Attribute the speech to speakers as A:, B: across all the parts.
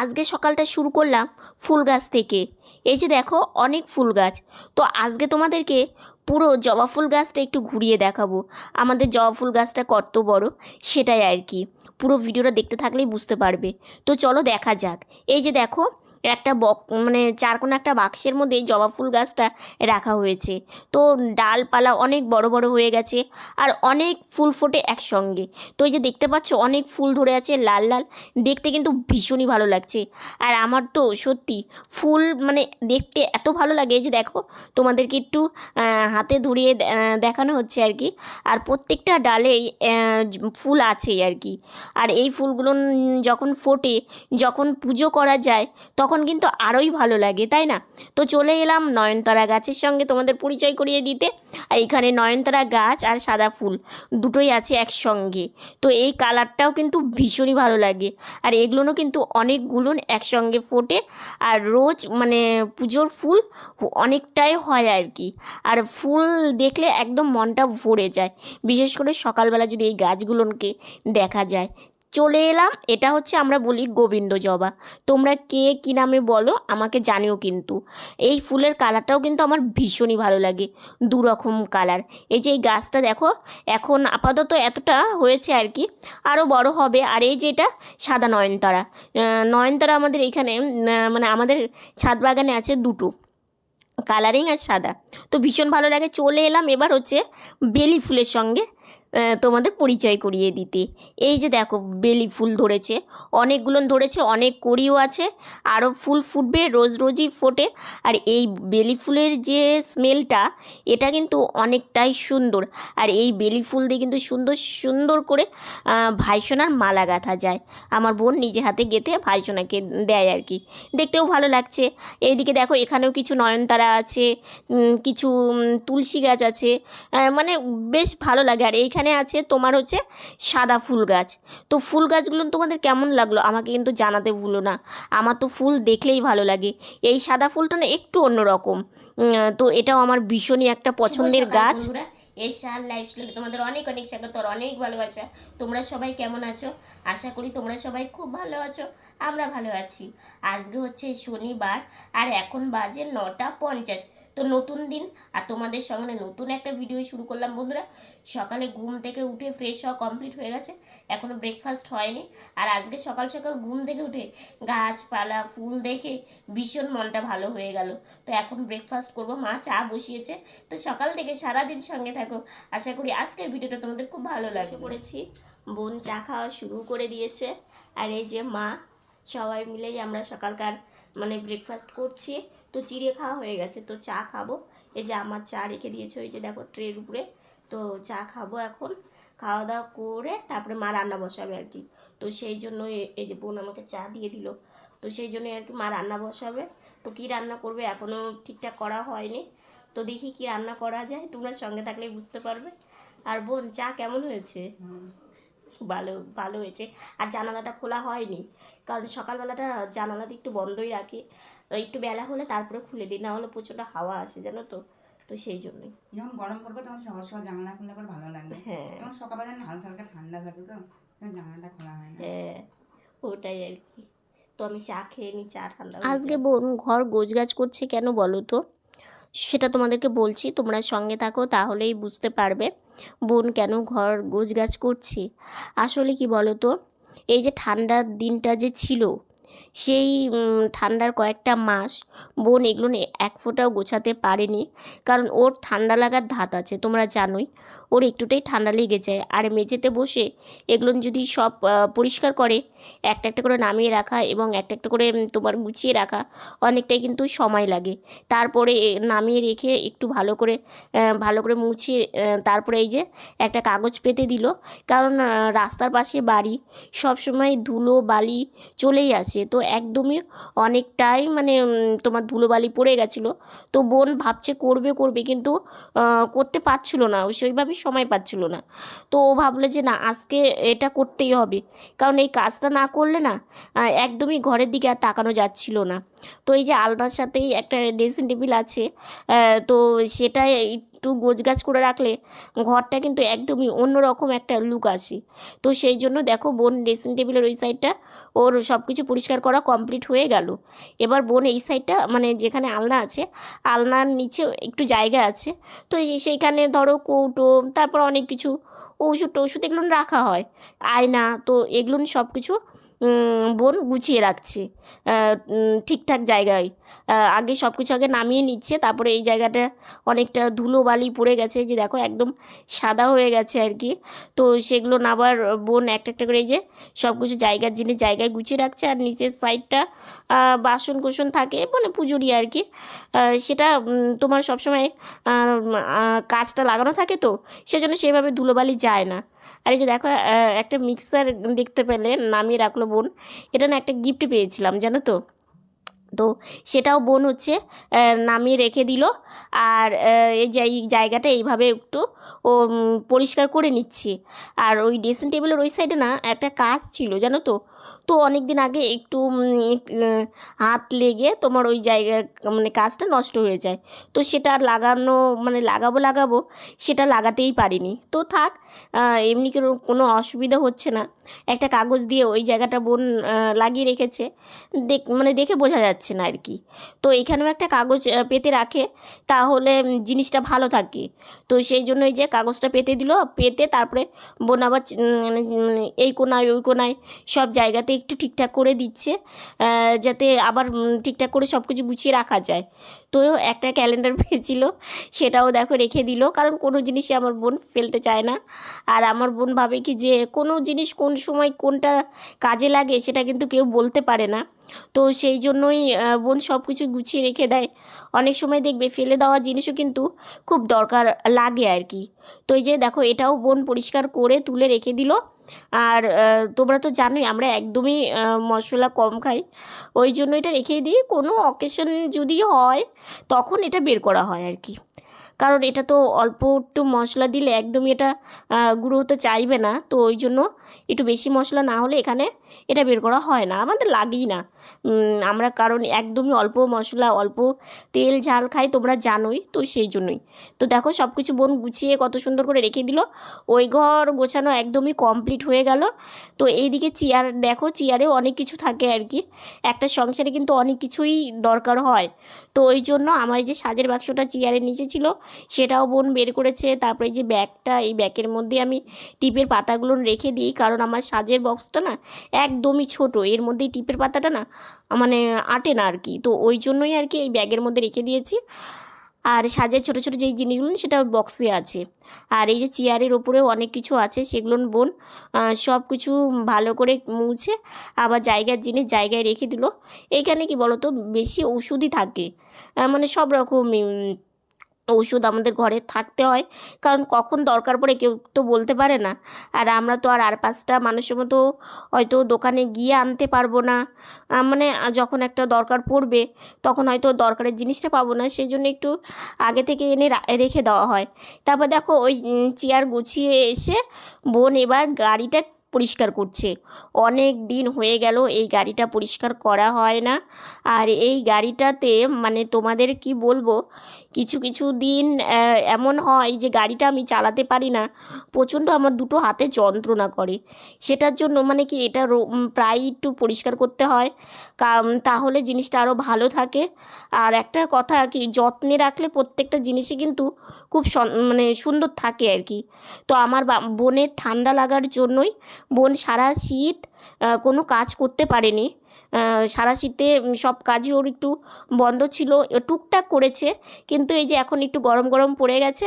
A: আজকে সকালটা শুরু করলাম ফুল গাছ থেকে। এই যে দেখো, অনেক ফুল গাছ। তো আজকে তোমাদেরকে পুরো জবা ফুল গাছটা একটু ঘুরিয়ে দেখাবো। আমাদের জবা ফুল গাছটা কত বড়, সেটাই আর কি। পুরো ভিডিওটা দেখতে থাকলেই বুঝতে পারবে। তো চলো দেখা যাক। এই যে দেখো একটা বক মানে চার কোনো একটা বাক্সের মধ্যে জবা ফুল গাছটা রাখা হয়েছে। তো ডালপালা অনেক বড় বড় হয়ে গেছে আর অনেক ফুল ফোটে একসঙ্গে। তো এই যে দেখতে পাচ্ছ অনেক ফুল ধরে আছে লাল লাল, দেখতে কিন্তু ভীষণই ভালো লাগছে। আর আমার তো সত্যি ফুল মানে দেখতে এত ভালো লাগে যে দেখো, তোমাদেরকে একটু হাতে ধরিয়ে দেখানো হচ্ছে আর কি। আর প্রত্যেকটা ডালেই ফুল আছে আর কি। আর এই ফুলগুলো যখন ফোটে, যখন পুজো করা যায়, তখন কিন্তু আরোই ভালো লাগে, তাই না? তো চলে এলাম নয়নতারা গাছের সঙ্গে তোমাদের পরিচয় করিয়ে দিতে। আর এখানে নয়নতারা গাছ আর সাদা ফুল দুটোই আছে একসঙ্গে। তো এই কালারটাও কিন্তু ভীষণই ভালো লাগে। আর এগুলোও কিন্তু অনেকগুলো একসঙ্গে ফোটে। আর রোজ মানে পুজোর ফুল অনেকটাই হয় আর কি। আর ফুল দেখলে একদম মনটা ভরে যায়। বিশেষ করে সকালবেলা যদি এই গাছগুলোকে দেখা যায় চলে এলাম। এটা হচ্ছে আমরা বলি গোবিন্দ জবা। তোমরা কে কী নামে বলো আমাকে জানিও কিন্তু। এই ফুলের কালারটাও কিন্তু আমার ভীষণই ভালো লাগে দু রকম কালার। এই যে এই গাছটা দেখো এখন আপাতত এতটা হয়েছে আর কি আরও বড় হবে। আর এই যেটা সাদা নয়নতারা। নয়নতারা আমাদের আহ, মানে আমাদের ছাদ বাগানে আছে দুটো কালারিং আর সাদা। তো ভীষণ ভালো লাগে। চলে এলাম এবার হচ্ছে বেলি ফুলের সঙ্গে। তোমাদের পরিচয় করিয়ে দিতে। এই যে দেখো, বেলি ফুল ধরেছে, অনেকগুলো ধরেছে, অনেক কড়িও আছে, আরও ফুল ফুটবে, রোজ রোজই ফোটে। আর এই বেলি ফুলের যে স্মেলটা, এটা কিন্তু অনেকটাই সুন্দর। আর এই বেলি ফুল দিয়ে কিন্তু সুন্দর সুন্দর করে ভাইসোনার মালা গাঁথা যায়। আমার বোন নিজে হাতে গেঁথে ভাইসোনাকে দেয় আর কি। দেখতেও ভালো লাগছে। এইদিকে দেখো, এখানেও কিছু নয়নতারা আছে কিছু তুলসী গাছ আছে। মানে বেশ ভালো লাগে। আর এইখানে আছে তোমার হচ্ছে সাদা ফুল গাছ। তো ফুল গাছগুলো তোমাদের কেমন লাগল? আমাকে কিন্তু জানাতে ভুলো না। আমার তো ফুল দেখলেই ভালো লাগে। এই সাদা ফুলটা না একটু অন্যরকম। তো এটাও আমার ভীষণই একটা পছন্দের গাছ। এই সার লাইফস্টাইলে তোমাদের অনেক অনেক স্বাগত আর অনেক ভালোবাসা। তোমরা সবাই কেমন আছো? আশা করি তোমরা সবাই খুব ভালো আছো। আমরা ভালো আছি। আজকে হচ্ছে শনিবার আর এখন বাজে নটা পঞ্চাশ। তো নতুন দিন আর তোমাদের সঙ্গে নতুন একটা ভিডিও শুরু করলাম বন্ধুরা। সকালে ঘুম থেকে উঠে ফ্রেশ হওয়া কমপ্লিট হয়ে গেছে এখনও ব্রেকফাস্ট হয়নি। আর আজকে সকাল সকাল ঘুম থেকে উঠে গাছপালা ফুল দেখে ভীষণ মনটা ভালো হয়ে গেল। তো এখন ব্রেকফাস্ট করব মা চা বসিয়েছে। তো সকাল থেকে সারাদিন সঙ্গে থাকো। আশা করি আজকের ভিডিওটা তোমাদের খুব ভালো লাগবে। পড়েছি। বোন চা খাওয়া শুরু করে দিয়েছে। আর এই যে মা সবাই মিলেই আমরা সকালকার মানে ব্রেকফাস্ট করছি। তো চিড়ে খাওয়া হয়ে গেছে তো চা খাব। এই যে আমার চা রেখে দিয়েছে ওই যে দেখো ট্রের উপরে। তো চা খাব এখন খাওয়া দাওয়া করে তারপরে মা রান্না বসাবে আর কি। তো সেই জন্য এই যে বোন আমাকে চা দিয়ে দিল। তো সেই জন্য আর কি মা রান্না বসাবে। তো কী রান্না করবে এখনও ঠিকঠাক করা হয়নি। তো দেখি কি রান্না করা যায় তোমরা সঙ্গে থাকলেই বুঝতে পারবে। আর বোন চা কেমন হয়েছে? ভালো ভালো হয়েছে। আর জানালাটা খোলা হয়নি। কারণ সকালবেলাটা জানালাটা একটু বন্ধই রাখি। একটু বেলা হলে তারপরে খুলে দিই না হলে প্রচণ্ড হাওয়া আসে জানো তো। তো সেই জন্যই।
B: যখন গরম পড়বে তখন সকাল সকাল জানালা খুললে পরে ভালো লাগবে
A: হ্যাঁ।
B: এবং সকালবেলা না হালকা হালকা ঠান্ডা থাকে তো তখন জানালাটা খোলা হয় না।
A: হ্যাঁ ওটাই আর কি। তো আমি চা খেয়ে নিই চা ঠান্ডা
C: আজকে বোন ঘর গোছগাছ করছে কেন বলো তো? সেটা তোমাদেরকে বলছি তোমরা সঙ্গে থাকো তাহলেই বুঝতে পারবে বোন কেন ঘর গোছগাছ করছে। আসলে কি বলো তো এই যে ঠান্ডার দিনটা যে ছিল সেই ঠান্ডার কয়েকটা মাস বোন এগুলো এক ফোঁটাও গোছাতে পারেনি। কারণ ওর ঠান্ডা লাগার ধাত আছে, তোমরা জানোই। ওর একটুটাই ঠান্ডা লেগে যায়। আর মেঝেতে বসে এগুলো যদি সব পরিষ্কার করে, একটা একটা করে নামিয়ে রাখা এবং একটা একটা করে তোমার গুছিয়ে রাখা অনেকটাই কিন্তু সময় লাগে। তারপরে নামিয়ে রেখে একটু ভালো করে ভালো করে মুছিয়ে তারপরে এই যে একটা কাগজ পেতে দিল। কারণ রাস্তার পাশে বাড়ি সব সময় ধুলো, বালি চলেই আসে। তো একদমই অনেকটাই মানে তোমার ধুলো, বালি পড়ে গেছিল। তো বোন ভাবছে করবে করবে কিন্তু করতে পারছিল না। সেইভাবে সময় পাচ্ছিল না। তো ও ভাবলো যে না, আজকে এটা করতেই হবে। কারণ এই কাজটা না করলে না একদমই ঘরের দিকে আর তাকানো যাচ্ছিল না। তো এই যে আলনার সাথেই একটা ড্রেসিং টেবিল আছে তো সেটা
A: একটু গোছগাছ করে রাখলে ঘরটা কিন্তু একদমই অন্যরকম একটা লুক আসে। তো সেই জন্য দেখো বোন ড্রেসিং টেবিলের ওই সাইডটা ওর সব কিছু পরিষ্কার করা কমপ্লিট হয়ে গেল। এবার বোন এই সাইডটা মানে যেখানে আলনা আছে, আলনার নিচে একটু জায়গা আছে। তো সেইখানে ধরো কৌটো, তারপর অনেক কিছু ওষুধ টষুধ এগুলো রাখা হয়। আয়না, তো এগুলো সব কিছু বোন গুছিয়ে রাখছে। ঠিকঠাক জায়গায়। আগে সব কিছু আগে নামিয়ে নিচ্ছে, তারপরে এই জায়গাটা অনেকটা ধুলো বালি পড়ে গেছে, যে দেখো একদম সাদা হয়ে গেছে আর কি। তো সেগুলো না আবার বোন একটা একটা করে এই যে সব কিছু জায়গার জিনিস জায়গায় গুছিয়ে রাখছে, আর নিচের সাইডটা বাসন কোসন থাকে মানে পুজোরি আর কি। সেটা তোমার সবসময় কাজটা লাগানো থাকে তো, সেজন্য সেভাবে ধুলোবালি যায় না। আর এই যে দেখো একটা মিক্সার দেখতে পেলে নামিয়ে রাখল বোন। এটা না একটা গিফট পেয়েছিলাম, জানো তো? তো সেটাও বোন হচ্ছে নামিয়ে রেখে দিল। আর এই জায়গাটা এইভাবে একটু ও পরিষ্কার করে নিচ্ছি। আর ওই ড্রেসিং টেবিলের ওই সাইডে না একটা কাজ ছিল, জানো তো? তো অনেক দিন আগে একটু হাত লেগে তোমার ওই জায়গা মানে কাজটা নষ্ট হয়ে যায়। তো সেটা লাগানো মানে লাগাবো লাগাবো, সেটা লাগাতেই পারিনি। তো থাক এমনি কোনো কোনো অসুবিধা হচ্ছে না। একটা কাগজ দিয়ে ওই জায়গাটা বোন লাগিয়ে রেখেছে। দেখ মানে দেখে বোঝা যাচ্ছে না আর কি তো এখানেও একটা কাগজ পেতে রাখে, তাহলে জিনিসটা ভালো থাকে। তো সেই জন্য এই যে কাগজটা পেতে দিল, পেতে তারপরে বোন আবার চি- মানে এই কোনায়, ওই কোনায় সব জায়গাতে একটু ঠিকঠাক করে দিচ্ছে যাতে আবার ঠিকঠাক করে সব কিছু গুছিয়ে রাখা যায়। তো একটা ক্যালেন্ডার পেয়েছিল, সেটাও দেখো রেখে দিল। কারণ কোনো জিনিসই আমার বোন ফেলতে চায় না। আর আমার বোন ভাবে কি যে কোনো জিনিস কোন সময় কোনটা কাজে লাগে সেটা কিন্তু কেউ বলতে পারে না। তো সেই জন্যই বোন সব কিছু গুছিয়ে রেখে দেয়। অনেক সময় দেখবে ফেলে দেওয়া জিনিসও কিন্তু খুব দরকার লাগে আর কি। তো এই যে দেখো, এটাও বোন পরিষ্কার করে তুলে রেখে দিল। আর তোমরা তো জানোই আমরা একদমই মশলা কম খাই। ওই জন্য এটা রেখে দিই। কোনো অকেশন যদি হয় তখন এটা বের করা হয় আর কি। কারণ এটা তো অল্প একটু মশলা দিলে একদমই এটা গুঁড়ো হতে চাইবে না। তো ওই জন্য একটু বেশি মশলা না হলে এখানে এটা বের করা হয় না। আমাদের লাগেই না। আমরা কারণ একদমই অল্প মশলা, অল্প তেল, ঝাল খাই, তোমরা জানোই তো সেই জন্যই। তো দেখো সব কিছু বোন গুছিয়ে কত সুন্দর করে রেখে দিল। ওই ঘর গোছানো একদমই কমপ্লিট হয়ে গেল। তো এইদিকে চেয়ার দেখো চেয়ারেও অনেক কিছু থাকে আর কি। একটা সংসারে কিন্তু অনেক কিছুই দরকার হয়। তো ওই জন্য আমার যে সাজের বাক্সটা চেয়ারের নিচে ছিল, সেটাও বোন বের করেছে। তারপরে যে ব্যাগটা, এই ব্যাগের মধ্যে আমি টিপের পাতাগুলো রেখে দিই। কারণ আমার সাজের বক্সটা না একদমই ছোট। এর মধ্যে টিপের পাতাটা না মানে আটে না আর কি তো ওই জন্যই আর কি এই ব্যাগের মধ্যে রেখে দিয়েছি। আর সাজের ছোটো ছোটো যেই জিনিসগুলো সেটা বক্সে আছে। আর এই যে চেয়ারের ওপরেও অনেক কিছু আছে, সেগুলো বোন সব কিছু ভালো করে মুছে আবার জায়গার জিনিস জায়গায় রেখে দিল। এইখানে কি বলতো, বেশি ওষুধই থাকে। মানে সব রকম ওষুধ আমাদের ঘরে থাকতে হয়। কারণ কখন দরকার পড়ে কেউ তো বলতে পারে না। আর আমরা তো আর আর পাঁচটা মানুষের মতো হয়তো দোকানে গিয়ে আনতে পারব না। মানে যখন একটা দরকার পড়বে, তখন হয়তো দরকারের জিনিসটা পাবো না। সেই জন্য একটু আগে থেকে এনে রেখে দেওয়া হয়। তারপর দেখো ওই চেয়ার গুছিয়ে এসে বোন এবার গাড়িটা পরিষ্কার করছে। অনেক দিন হয়ে গেল এই গাড়িটা পরিষ্কার করা হয় না। আর এই গাড়িটাতে মানে তোমাদের কি বলব কিছু কিছু দিন এমন হয় যে গাড়িটা আমি চালাতে পারি না। প্রচণ্ড আমার দুটো হাতে যন্ত্রণা করে। সেটার জন্য মানে কি এটা প্রায় একটু পরিষ্কার করতে হয়। তাহলে জিনিসটা আরও ভালো থাকে। আর একটা কথা কি, যত্নে রাখলে প্রত্যেকটা জিনিসই কিন্তু খুব মানে সুন্দর থাকে আর কি। তো আমার বোনের ঠান্ডা লাগার জন্যই বোন সারা শীত কোনো কাজ করতে পারেনি। সারা শীতে সব কাজই ওর একটু বন্ধ ছিল। টুকটাক করেছে, কিন্তু এই যে এখন একটু গরম গরম পড়ে গেছে,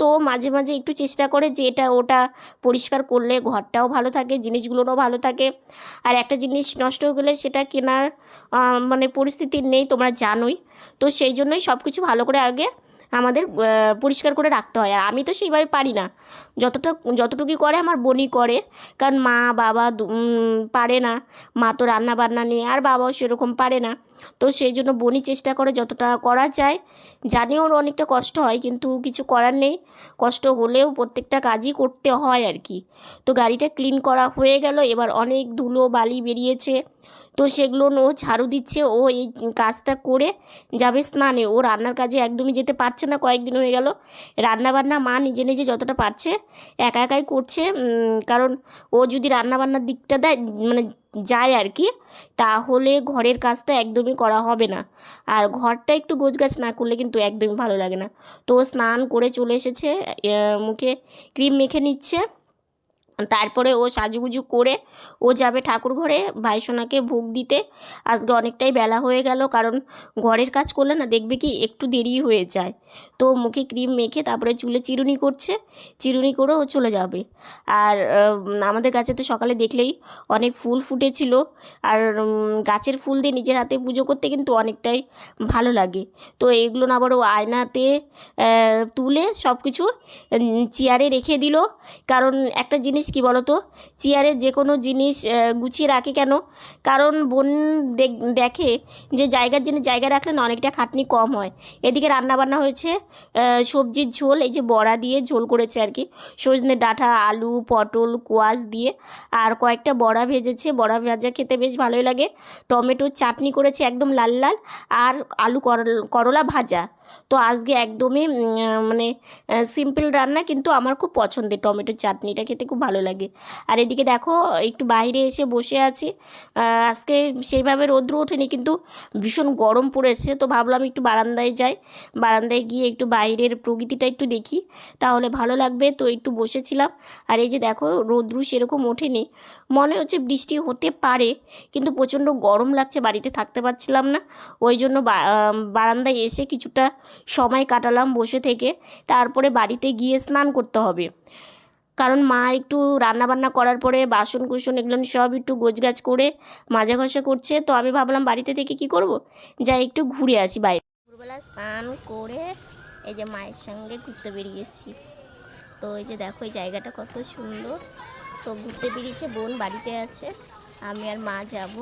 A: তো মাঝে মাঝে একটু চেষ্টা করে যে এটা ওটা পরিষ্কার করলে ঘরটাও ভালো থাকে জিনিসগুলোও ভালো থাকে। আর একটা জিনিস নষ্ট হয়ে গেলে সেটা কেনার মানে পরিস্থিতি নেই, তোমরা জানোই। তো সেই জন্যই সব কিছু ভালো করে আগে আমাদের পরিষ্কার করে রাখতে হয়। আর আমি তো সেইভাবে পারি না। যতটা, যতটুকুই করে আমার বোনই করে। কারণ মা, বাবা পারে না। মা তো রান্না বান্না নিয়ে, আর বাবাও সেরকম পারে না। তো সেই জন্য বোনই চেষ্টা করে যতটা করা যায়। জানি ওর অনেকটা কষ্ট হয়, কিন্তু কিছু করার নেই। কষ্ট হলেও প্রত্যেকটা কাজই করতে হয় আর কি। তো গাড়িটা ক্লিন করা হয়ে গেল। এবার অনেক ধুলো, বালি বেরিয়েছে। তো সেগুলো ও ঝাড়ু দিচ্ছে, ও এই কাজটা করে যাবে স্নানে। ও রান্নার কাজে একদমই যেতে পারছে না, কয়েকদিন হয়ে গেল। রান্না বান্না মা নিজে নিজে যতটা পারছে একা একাই করছে কারণ ও যদি রান্না বান্নার দিকটা দেয় মানে যায় আর কি, তাহলে ঘরের কাজটা একদমই করা হবে না। আর ঘরটা একটু গোছগাছ না করলে কিন্তু একদমই ভালো লাগে না। তো স্নান করে চলে এসেছে মুখে ক্রিম মেখে নিচ্ছে। তারপরে ও সাজুগুজু করে ও যাবে ঠাকুর ঘরে ভাইসোনাকে ভোগ দিতে। আজকে অনেকটাই বেলা হয়ে গেল, কারণ ঘরের কাজ করলে না দেখবে কি একটু দেরি হয়ে যায়। তো মুখে ক্রিম মেখে তারপরে চুলে চিরুনি করছে, চিরুনি করে ও চলে যাবে। আর আমাদের গাছে তো সকালে দেখলেই অনেক ফুল ফুটেছিল। আর গাছের ফুল দিয়ে নিজের হাতে পুজো করতে কিন্তু অনেকটাই ভালো লাগে। তো এগুলো না আবার ও আয়নাতে তুলে সব কিছু চেয়ারে রেখে দিল। কারণ একটা জিনিস কি বলতো? চেয়ারে যে কোনো জিনিস গুছিয়ে রাখে কেন? কারণ বোন দেখ- যে জায়গার জিনিস জায়গায় রাখলে না অনেকটা খাটনি কম হয়। এদিকে রান্না বান্না হয়েছে সবজির ঝোল, এই যে বড়া দিয়ে ঝোল করেছে আর কি। সজনে ডাঁটা, আলু, পটল, কোয়াশ দিয়ে। আর কয়েকটা বড়া ভেজেছে, বড়া ভাজা খেতে বেশ ভালোই লাগে। টমেটোর চাটনি করেছে একদম লাল লাল। আর আলু করলা ভাজা। তো আজকে একদমই মানে সিম্পল রান্না কিন্তু আমার খুব পছন্দের। টমেটোর চাটনিটা খেতে খুব ভালো লাগে। আর এদিকে দেখো, একটু বাইরে এসে বসে আছি। আজকে সেইভাবে রৌদ্র ওঠেনি কিন্তু ভীষণ গরম পড়েছে। তো ভাবলাম একটু বারান্দায় যাই। বারান্দায় গিয়ে একটু বাইরের প্রকৃতিটা একটু দেখি। তাহলে ভালো লাগবে। তো একটু বসেছিলাম। আর এই যে দেখো, রৌদ্র সেরকম ওঠেনি। মনে হচ্ছে বৃষ্টি হতে পারে, কিন্তু প্রচণ্ড গরম লাগছে, বাড়িতে থাকতে পারছিলাম না। ওই জন্য বারান্দায় এসে কিছুটা সময় কাটালাম বসে থেকে। তারপরে বাড়িতে গিয়ে স্নান করতে হবে। কারণ মা একটু রান্নাবান্না করার পরে বাসন কুসন এগুলো সব একটু গোছগাছ করে মাজা ঘষা করছে। তো আমি ভাবলাম বাড়িতে থেকে কি করব? যাই একটু ঘুরে আসি বাইরে দুপুরবেলা স্নান করে এই যে মায়ের সঙ্গে ঘুরতে বেরিয়েছি। তো এই যে দেখো, এই জায়গাটা কত সুন্দর। তো ঘুরতে বেরিয়েছে, বোন বাড়িতে আছে। আমি আর মা যাব।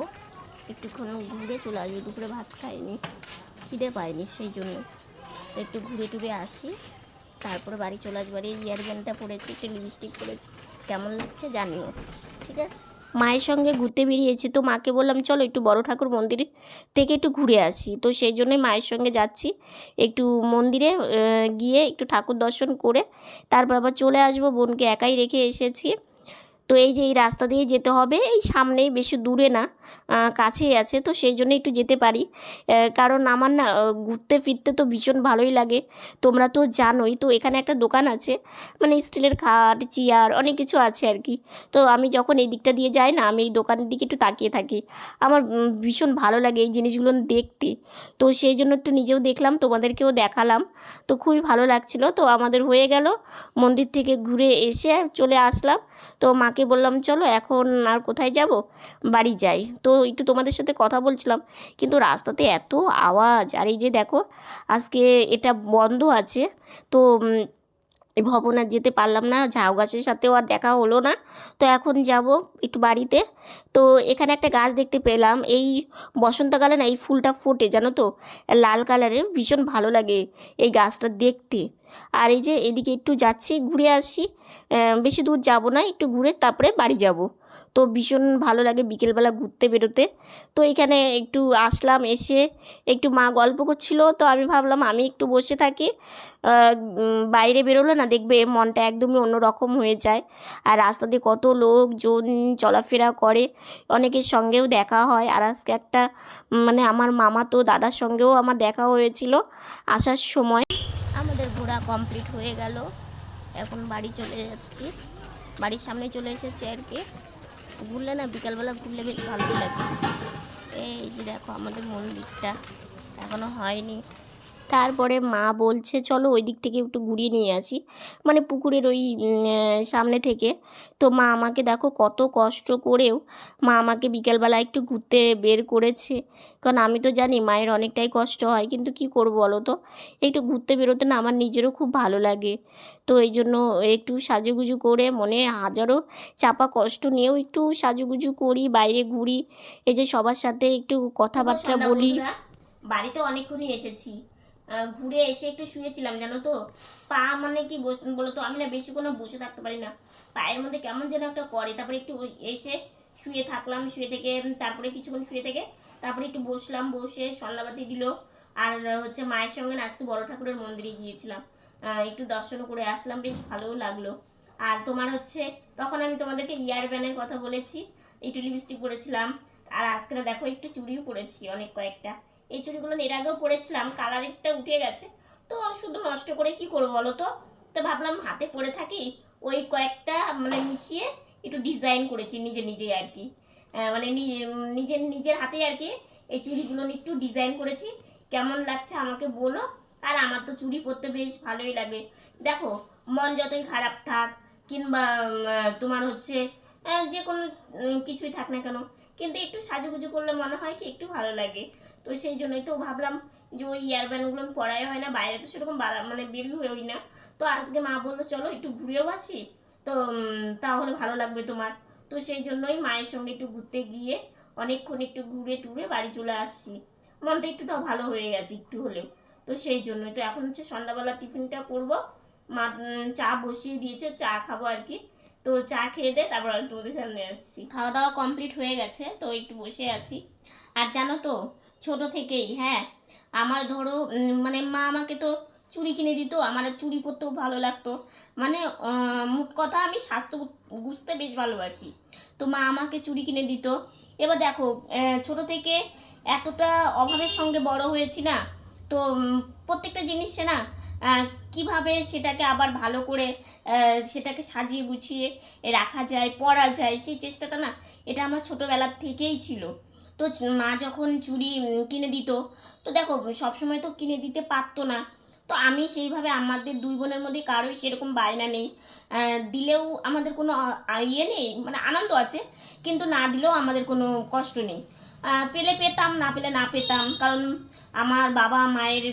A: একটুক্ষণ ঘুরে চলে আসব, দুপুরে ভাত খাইনি, খিদে পাইনি সেই জন্য। তো একটু ঘুরে টুরে আসি। তারপরে বাড়ি চলে আসব। আর এই ইয়ারব্যান্ডটা পড়েছি, একটু লিপস্টিক পরেছি কেমন লাগছে জানিও, ঠিক আছে? মায়ের সঙ্গে ঘুরতে বেরিয়েছি তো মাকে বললাম, চলো একটু বড় ঠাকুর মন্দির থেকে একটু ঘুরে আসি। তো সেই জন্যই মায়ের সঙ্গে যাচ্ছি। একটু মন্দিরে গিয়ে একটু ঠাকুর দর্শন করে তারপর আবার চলে আসব। বোনকে একাই রেখে এসেছি। তো এই যে এই রাস্তা দিয়ে যেতে হবে এই সামনেই বেশি দূরে না। কাছেই আছে, তো সেই জন্য একটু যেতে পারি। কারণ আমার না ঘুরতে ফিরতে তো ভীষণ ভালোই লাগে। তোমরা তো জানোই, তো এখানে একটা দোকান আছে মানে স্টিলের খাট, চেয়ার, অনেক কিছু আছে আর কি। তো আমি যখন এই দিকটা দিয়ে যাই না, আমি এই দোকানের দিকে একটু তাকিয়ে থাকি। আমার ভীষণ ভালো লাগে এই জিনিসগুলো দেখতে। তো সেই জন্য একটু নিজেও দেখলাম, তোমাদেরকেও দেখালাম। তো খুবই ভালো লাগছিল, তো আমাদের হয়ে গেল। মন্দির থেকে ঘুরে এসে চলে আসলাম। তো মাকে বললাম, চলো এখন আর কোথায় যাব? বাড়ি যাই। তো একটু তোমাদের সাথে কথা বলছিলাম, কিন্তু রাস্তাতে এত আওয়াজ, আর এই যে দেখো, আজকে এটা বন্ধ আছে, তো ভবন আর যেতে পারলাম না, ঝাউ গাছের সাথেও আর দেখা হলো না, তো এখন যাব একটু বাড়িতে, তো এখানে একটা গাছ দেখতে পেলাম, এই বসন্তকালে না এই ফুলটা ফোটে, জানো তো, লাল কালারের ভীষণ ভালো লাগে এই গাছটা দেখতে, আর এই যে এদিকে একটু যাচ্ছি, ঘুরে আসি বেশি দূর যাব না, একটু ঘুরে তারপরে বাড়ি যাব। তো ভীষণ ভালো লাগে বিকেলবেলা ঘুরতে বেরোতে। তো এখানে একটু আসলাম এসে একটু মা গল্প করছিল, তো আমি ভাবলাম আমি একটু বসে থাকি। বাইরে বেরোলে না দেখবে মনটা একদমই অন্যরকম হয়ে যায়। আর রাস্তা দিয়ে কত লোকজন চলাফেরা করে, অনেকের সঙ্গেও দেখা হয়। আর আজকে একটা মানে আমার মামা তো দাদার সঙ্গেও আমার দেখা হয়েছিল আসার সময়। আমাদের ঘোরা কমপ্লিট হয়ে গেল। এখন বাড়ি চলে যাচ্ছি। বাড়ির সামনে চলে এসেছি আর কি। ঘুরলে না বিকালবেলা ঘুরলে বেশ ভালোই লাগে। এই যে দেখো আমাদের মন্দিরটা এখনও হয়নি। তারপরে মা বলছে চলো ওই দিক থেকে একটু ঘুরিয়ে নিয়ে আসি। মানে পুকুরের ওই সামনে থেকে। তো মা আমাকে দেখো কত কষ্ট করেও মা আমাকে বিকেলবেলা একটু ঘুরতে বের করেছে। কারণ আমি তো জানি মায়ের অনেকটাই কষ্ট হয় কিন্তু কি করব বলো তো? একটু ঘুরতে বেরোতে না আমার নিজেরও খুব ভালো লাগে। তো এই জন্য একটু সাজুগুজু করে মনে হাজারো চাপা কষ্ট নিয়েও একটু সাজুগুজু করি বাইরে ঘুরি। এই যে সবার সাথে একটু কথাবার্তা বলি। বাড়িতে অনেকক্ষণই এসেছি। ঘুরে এসে একটু শুয়েছিলাম, জানো তো? পা মানে কি বলো তো আমি না বেশি বেশিক্ষণ বসে থাকতে পারি না। পায়ের মধ্যে কেমন যেন একটা করে, তারপরে একটু এসে শুয়ে থাকলাম, শুয়ে থেকে তারপরে কিছুক্ষণ শুয়ে থেকে, তারপরে একটু বসলাম, বসে সন্ধ্যাবাতি দিল। আর হচ্ছে মায়ের সঙ্গে আজকে বড় ঠাকুরের মন্দিরে গিয়েছিলাম। একটু দর্শন করে আসলাম, বেশ ভালোও লাগল। আর তোমার হচ্ছে, তখন আমি তোমাদেরকে ইয়ার ব্যানের কথা বলেছি, একটু লিপস্টিক পরেছিলাম। আর আজকে দেখো, একটু চুড়িও পরেছি, অনেক কয়েকটা। এই চুড়িগুলো এর আগেও পরেছিলাম কালারিংটা উঠে গেছে। তো শুধু নষ্ট করে কি করব বলো তো তো ভাবলাম হাতে পরে থাকি, ওই কয়েকটা মানে মিশিয়ে একটু ডিজাইন করেছি নিজে নিজে আর কি। মানে নিজের নিজের হাতে আর কি এই চুড়িগুলো একটু ডিজাইন করেছি। কেমন লাগছে আমাকে বলো। আর আমার তো চুড়ি পরতে বেশ ভালোই লাগে। দেখো, মন যতই খারাপ থাক, কিংবা তোমার হচ্ছে যে কোনো কিছুই থাক না কেন, কিন্তু একটু সাজুগুজু করলে মনে হয় কি একটু ভালো লাগে। তো সেই জন্যই তো ভাবলাম যে ওই ইয়ারব্যান্ডগুলো পরাই হয় না, বাইরে তো সেরকম মানে বেরই হই না। তো আজকে মা বলল, চলো একটু ঘুরেও আসি। তো তাহলে ভালো লাগবে তোমার। তো সেই জন্যই মায়ের সঙ্গে একটু ঘুরতে গিয়ে অনেকক্ষণ একটু ঘুরে টুরে বাড়ি চলে আসছি। মনটা একটু তাও ভালো হয়ে গেছে একটু হলেও। তো সেই জন্যই তো এখন হচ্ছে সন্ধ্যাবেলা টিফিনটা করব। মা চা বসিয়ে দিয়েছে, চা খাব আর কি। তো চা খেয়ে দে, তারপর আমি তোমাদের সামনে আসছি। খাওয়া দাওয়া কমপ্লিট হয়ে গেছে, তো একটু বসে আছি। আর জানো তো ছোট থেকেই হ্যাঁ। আমার ধরো মানে মা আমাকে তো চুড়ি কিনে দিত, আমার চুড়ি পরতেও ভালো লাগতো। মানে মোট কথা আমি স্বাস্থ্য গুছতে বেশ ভালোবাসি। তো মা আমাকে চুড়ি কিনে দিত। এবার দেখো ছোট থেকে এতটা অভাবের সঙ্গে বড় হয়েছি না। তো প্রত্যেকটা জিনিসে না কীভাবে সেটাকে আবার ভালো করে সেটাকে সাজিয়ে গুছিয়ে রাখা যায়, পরা যায়, সেই চেষ্টাটা না, এটা আমার ছোটোবেলার থেকেই ছিল। তো মা যখন চুড়ি কিনে দিত, তো দেখো সবসময় তো কিনে দিতে পারতো না। তো আমি সেইভাবে আমাদের দুই বোনের মধ্যে কারোই সেরকম বায়না নেই। দিলেও আমাদের কোনো ইয়ে নেই মানে আনন্দ আছে, কিন্তু না দিলেও আমাদের কোনো কষ্ট নেই। পেলে পেতাম, না পেলে না পেতাম, কারণ আমার বাবা, মায়ের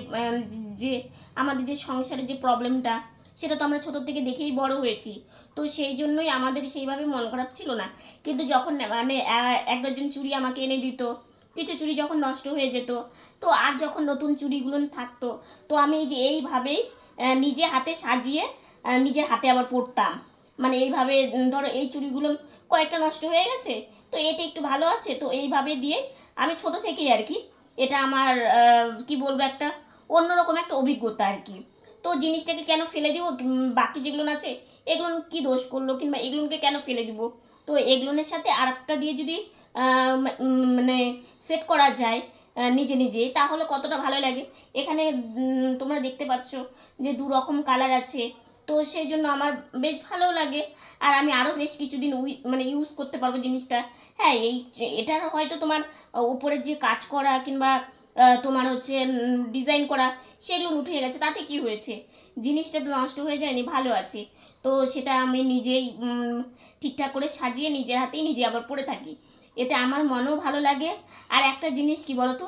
A: যে, আমাদের যে সংসারের যে প্রবলেমটা সেটা তো আমরা ছোটোর থেকে দেখেই বড় হয়েছি। তো সেই জন্যই আমাদের সেইভাবে মন খারাপ ছিল না। কিন্তু যখন মানে এক ডজন চুড়ি আমাকে এনে দিত, কিছু চুড়ি যখন নষ্ট হয়ে যেত, তো আর যখন নতুন চুড়িগুলো থাকতো, তো আমি এই যে এইভাবেই নিজে হাতে সাজিয়ে নিজের হাতে আবার পরতাম। মানে এইভাবে ধরো এই চুড়িগুলো কয়েকটা নষ্ট হয়ে গেছে, তো এটা একটু ভালো আছে, তো এইভাবে দিয়ে আমি ছোট থেকেই আর কি, এটা আমার কি বলব একটা অন্যরকম একটা অভিজ্ঞতা আর কি। তো জিনিসটাকে কেন ফেলে দিব? বাকি যেগুলো আছে, এগুলো কি দোষ করল? কিংবা এগুলোকে কেন ফেলে দিব? তো এগুলোনের সাথে আর একটা দিয়ে যদি মানে সেট করা যায় নিজে নিজে, তাহলে কতটা ভালো লাগে? এখানে তোমরা দেখতে পাচ্ছ যে দু রকম কালার আছে। তো সেই জন্য আমার বেশ ভালো লাগে। আর আমি আরও বেশ কিছুদিন মানে ইউজ করতে পারব জিনিসটা। হ্যাঁ এই এটার হয়তো তোমার উপরের যে কাজ করা কিংবা তোমার হচ্ছে ডিজাইন করা, সেগুলো উঠে গেছে, তাতে কি হয়েছে? জিনিসটা তো নষ্ট হয়ে যায়নি, ভালো আছে। তো সেটা আমি নিজেই ঠিকঠাক করে সাজিয়ে নিজের হাতেই নিজে আবার পরে থাকি। এতে আমার মনেও ভালো লাগে। আর একটা জিনিস কি বলো তো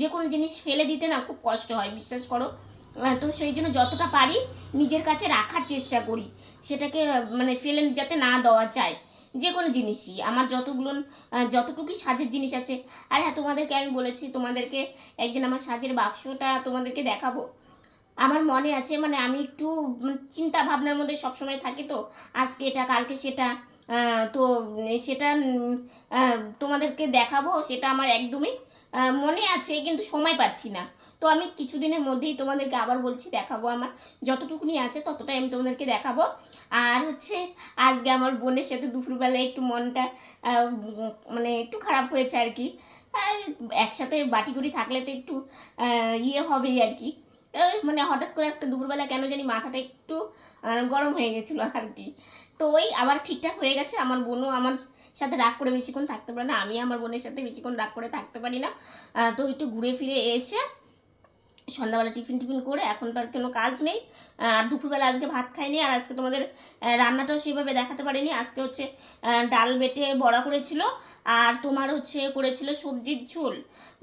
A: যে কোনো জিনিস ফেলে দিতে না খুব কষ্ট হয়, বিশ্বাস করো। তো সেই জন্য যতটা পারি নিজের কাছে রাখার চেষ্টা করি। সেটাকে মানে ফেলে যাতে না দেওয়া যায়। যে কোনো জিনিসই। আমার যতগুলো যতটুকুই সাজের জিনিস আছে। আর হ্যাঁ তোমাদেরকে আমি বলেছি, তোমাদেরকে একদিন আমার সাজের বাক্সটা তোমাদেরকে দেখাবো। আমার মনে আছে মানে আমি একটু চিন্তা ভাবনার মধ্যে সবসময় থাকি তো। আজকে এটা, কালকে সেটা। তো সেটা তোমাদেরকে দেখাবো, সেটা আমার একদমই মনে আছে, কিন্তু সময় পাচ্ছি না। তো আমি কিছুদিনের মধ্যেই তোমাদেরকে আবার বলছি, দেখাবো আমার, যতটুকুনি আছে ততটাই আমি তোমাদেরকে দেখাবো। আর হচ্ছে, আজকে আমার বোনের সাথে দুপুরবেলায় একটু মনটা মানে একটু খারাপ হয়েছে আর কি। একসাথে বাটি কুটি থাকলে তো একটু ইয়ে হবেই আর কি। মানে হঠাৎ করে আজকে দুপুরবেলা কেন জানি মাথাটা একটু গরম হয়ে গেছিল আর কি। তো ওই আবার ঠিকঠাক হয়ে গেছে, আমার বোনও আমার সাথে রাগ করে বেশিক্ষণ থাকতে পারে না আমি আমার বোনের সাথে বেশিক্ষণ রাগ করে থাকতে পারি না। তো একটু ঘুরে ফিরে এসে সন্ধ্যাবেলা টিফিন টিফিন করে, এখন তো আর কোনো কাজ নেই। আর দুপুরবেলা আজকে ভাত খাইনি, আর আজকে তোমাদের রান্নাটাও সেভাবে দেখাতে পারিনি। আজকে হচ্ছে ডাল বেটে বড়া করেছিল, আর তোমার হচ্ছে করেছিল সবজির ঝোল।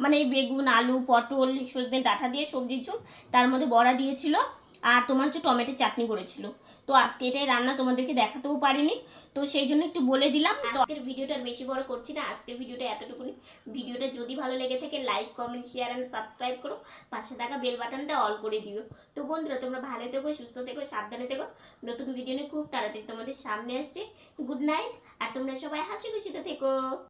A: মানে বেগুন, আলু, পটল সজনে ডাঁটা দিয়ে সবজির ঝোল, তার মধ্যে বড়া দিয়েছিল। আর তোমার হচ্ছে টমেটো চাটনি করেছিল। তো আজকে এটাই রান্না তোমাদেরকে দেখাতেও পারিনি। তো সেই জন্য একটু বলে দিলাম।
C: আজকের ভিডিওটা বেশি বড় করছি না। আজকের ভিডিওটা এতটুকুনি। ভিডিওটা যদি ভালো লেগে থাকে like comment share and subscribe করো। পাশে থাকা বেল বাটনটা অল করে দিও। তো বন্ধুরা, তোমরা ভালো থেকো, সুস্থ থেকো, সাবধানে থেকো। নতুন ভিডিও নিয়ে খুব তাড়াতাড়ি তোমাদের সামনে আসছে। গুড নাইট আর তোমরা সবাই হাসি খুশিতে থেকো।